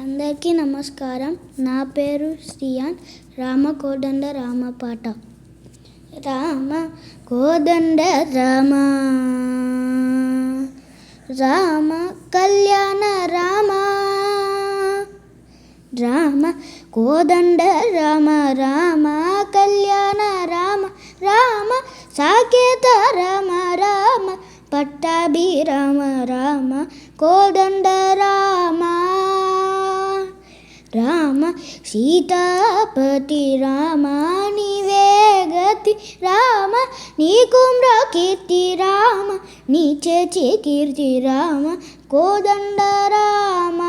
అందరికీ నమస్కారం. నా పేరు శ్రీయాన్ రామ కోదండ రామ పాట రామ కోదండ రామ. రామ కళ్యాణ రామ. రామ కోదండ రామ. రామ కళ్యాణ రామ. రామ సాకేత రామ. రామ పట్టాభి రామ. రామ కోదండ రామ. సీతాపతి రామ నీవే గతి రామ నీ కుమ్ర కీర్తి రామ నీ చేచి కీర్తి రామ కోదండ రామ.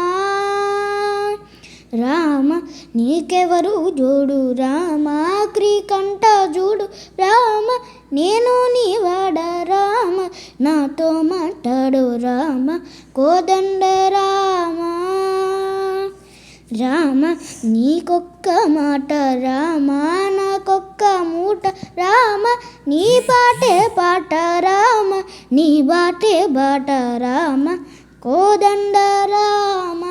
రామ నీకెవరు జోడు? రామ క్రీకంఠ జోడు. రామ నేను నీ వాడ రామ నాతో మాట్లాడు రామ కోదండ రామ. రామ నీకొక్క మాట రామ నాకొక్క మూట రామ నీ పాటే పాట రామ నీ బాటే బాట రామ కోదండ రామ.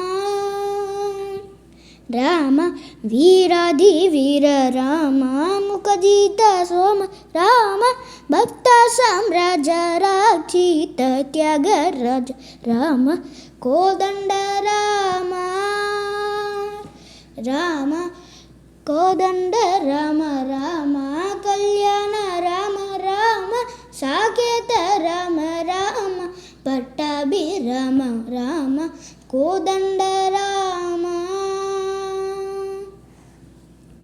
రామ వీరాధి వీర రామ ముఖజీత సోమ రామ భక్త సామ్రాజ రాక్షిత త్యాగరాజ రామ కోదండ రామ. రామ కోదండ రామ రామ కళ్యాణ రామ రామ సాకేత రామ రామ పట్టాభి రామ రామ కోదండ రామ